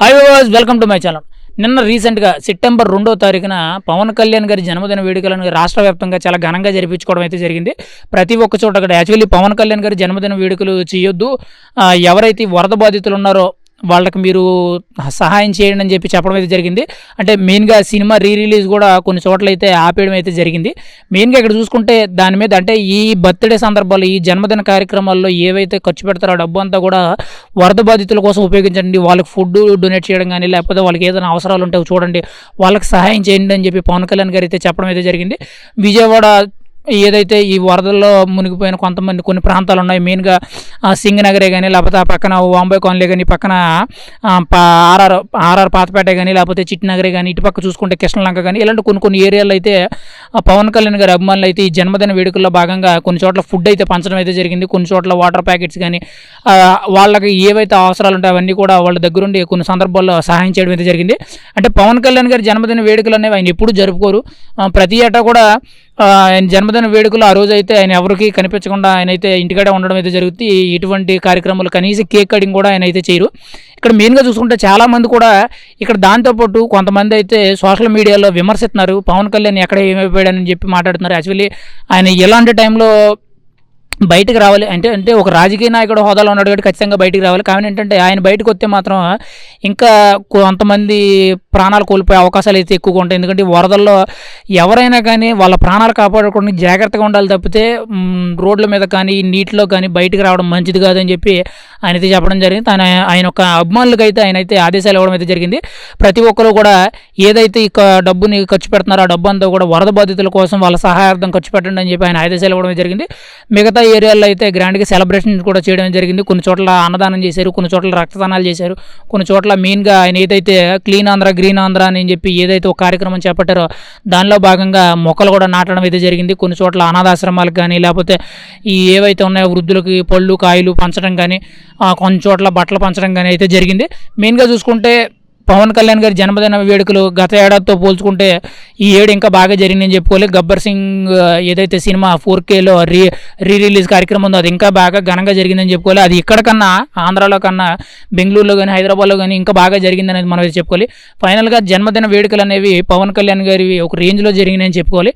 Hi was welcome to my channel నిన్న రీసెంట్గా September రెండో తారీఖున పవన్ కళ్యాణ్ గారి జన్మదిన వేడుకలను రాష్ట్ర వ్యాప్తంగా చాలా ఘనంగా జరిపించుకోవడం అయితే జరిగింది. ప్రతి ఒక్క చోట అక్కడ యాక్చువల్లీ పవన్ కళ్యాణ్ గారి జన్మదిన వేడుకలు చేయొద్దు. ఎవరైతే వరద బాధితులు ఉన్నారో వాళ్ళకి మీరు సహాయం చేయండి అని చెప్పి చెప్పడం అయితే జరిగింది. అంటే మెయిన్గా సినిమా రీ రిలీజ్ కూడా కొన్ని చోట్ల అయితే ఆపేయడం అయితే జరిగింది. మెయిన్గా ఇక్కడ చూసుకుంటే దాని మీద అంటే ఈ బర్త్డే సందర్భాలు ఈ జన్మదిన కార్యక్రమాల్లో ఏవైతే ఖర్చు పెడతారో ఆ డబ్బు అంతా కూడా వరద బాధితుల కోసం ఉపయోగించండి. వాళ్ళకి ఫుడ్ డొనేట్ చేయడం కానీ లేకపోతే వాళ్ళకి ఏదైనా అవసరాలు ఉంటే చూడండి. వాళ్ళకి సహాయం చేయండి అని చెప్పి పవన్ కళ్యాణ్ గారు అయితే చెప్పడం అయితే జరిగింది. విజయవాడ ఏదైతే ఈ వరదల్లో మునిగిపోయిన కొంతమంది కొన్ని ప్రాంతాలు ఉన్నాయి మెయిన్గా సింగనగరే కానీ లేకపోతే ఆ పక్కన వాంబే కాలనీ కానీ పక్కన ఆర్ఆర్ ఆర్ఆర్ పాతపేట కానీ లేకపోతే చిట్టినగరే కానీ ఇటు పక్క చూసుకుంటే కృష్ణలంక కానీ ఇలాంటి కొన్ని కొన్ని ఏరియాలో అయితే పవన్ కళ్యాణ్ గారి అభిమానులు అయితే ఈ జన్మదిన వేడుకల్లో భాగంగా కొన్ని చోట్ల ఫుడ్ అయితే పంచడం అయితే జరిగింది. కొన్ని చోట్ల వాటర్ ప్యాకెట్స్ కానీ వాళ్ళకి ఏవైతే అవసరాలు ఉంటాయో అవన్నీ కూడా వాళ్ళ దగ్గరుండి కొన్ని సందర్భాల్లో సహాయం చేయడం అయితే జరిగింది. అంటే పవన్ కళ్యాణ్ గారి జన్మదిన వేడుకలు అనేవి ఆయన ఎప్పుడు జరుపుకోరు. ప్రతి ఏటా కూడా ఆయన జన్మదిన వేడుకలు ఆ రోజు అయితే ఆయన ఎవరికి కనిపించకుండా ఆయన అయితే ఇంటికాడే ఉండడం అయితే జరుగుతుంది. ఇటువంటి కార్యక్రమాలు కనీసం కేక్ కటింగ్ కూడా ఆయన అయితే చేయరు. ఇక్కడ మెయిన్గా చూసుకుంటే చాలామంది కూడా ఇక్కడ దాంతోపాటు కొంతమంది అయితే సోషల్ మీడియాలో విమర్శిస్తున్నారు. పవన్ కళ్యాణ్ ఎక్కడ ఏమైపోయాడని చెప్పి మాట్లాడుతున్నారు. యాక్చువల్లీ ఆయన ఇలాంటి టైంలో బయటకు రావాలి. అంటే అంటే ఒక రాజకీయ నాయకుడు హోదాలో ఉన్నాడు కాబట్టి ఖచ్చితంగా బయటకు రావాలి. కానీ ఏంటంటే ఆయన బయటకు వస్తే మాత్రం ఇంకా కొంతమంది ప్రాణాలు కోల్పోయే అవకాశాలు అయితే ఎక్కువగా ఉంటాయి. ఎందుకంటే వరదల్లో ఎవరైనా కానీ వాళ్ళ ప్రాణాలు కాపాడుకోవడానికి జాగ్రత్తగా ఉండాలి తప్పితే రోడ్ల మీద కానీ నీటిలో కానీ బయటకు రావడం మంచిది కాదని చెప్పి ఆయన అయితే చెప్పడం జరిగింది. ఆయన ఆయన ఒక అభిమానులకు అయితే ఆయన అయితే ఆదేశాలు ఇవ్వడం అయితే జరిగింది. ప్రతి ఒక్కరు కూడా ఏదైతే ఇక డబ్బుని ఖర్చు పెడుతున్నారో ఆ డబ్బు అంతా కూడా వరద బాధితుల కోసం వాళ్ళ సహాయార్థం ఖర్చు పెట్టండి అని చెప్పి ఆయన ఆదేశాలు ఇవ్వడం జరిగింది. మిగతా ఏరియాల్లో అయితే గ్రాండ్గా సెలబ్రేషన్ కూడా చేయడం జరిగింది. కొన్ని చోట్ల అన్నదానం చేశారు కొన్ని చోట్ల రక్తదానాలు చేశారు కొన్ని చోట్ల మెయిన్గా ఆయన ఏదైతే క్లీన్ ఆంధ్ర గ్రీన్ ఆంధ్ర అని చెప్పి ఏదైతే ఒక కార్యక్రమం చేపట్టారో దానిలో భాగంగా మొక్కలు కూడా నాటడం అయితే జరిగింది. కొన్ని చోట్ల అనాథాశ్రమాలకు కానీ లేకపోతే ఈ ఏవైతే ఉన్నాయో వృద్ధులకి పళ్ళు కాయలు పంచడం కానీ కొన్ని చోట్ల బట్టలు పంచడం కానీ అయితే జరిగింది. మెయిన్గా చూసుకుంటే పవన్ కళ్యాణ్ గారి జన్మదిన వేడుకలు గత ఏడాదితో పోల్చుకుంటే ఈ ఏడు ఇంకా బాగా జరిగిందని చెప్పుకోవాలి. గబ్బర్ సింగ్ ఏదైతే సినిమా ఫోర్ కేలో రీ రీ రిలీజ్ కార్యక్రమం ఉందో అది ఇంకా బాగా ఘనంగా జరిగిందని చెప్పుకోవాలి. అది ఇక్కడ కన్నా ఆంధ్రాలో కన్నా బెంగళూరులో కానీ హైదరాబాద్లో కానీ ఇంకా బాగా జరిగిందనేది మనం చెప్పుకోవాలి. ఫైనల్గా జన్మదిన వేడుకలు అనేవి పవన్ కళ్యాణ్ గారివి ఒక రేంజ్లో జరిగినాయని చెప్పుకోవాలి.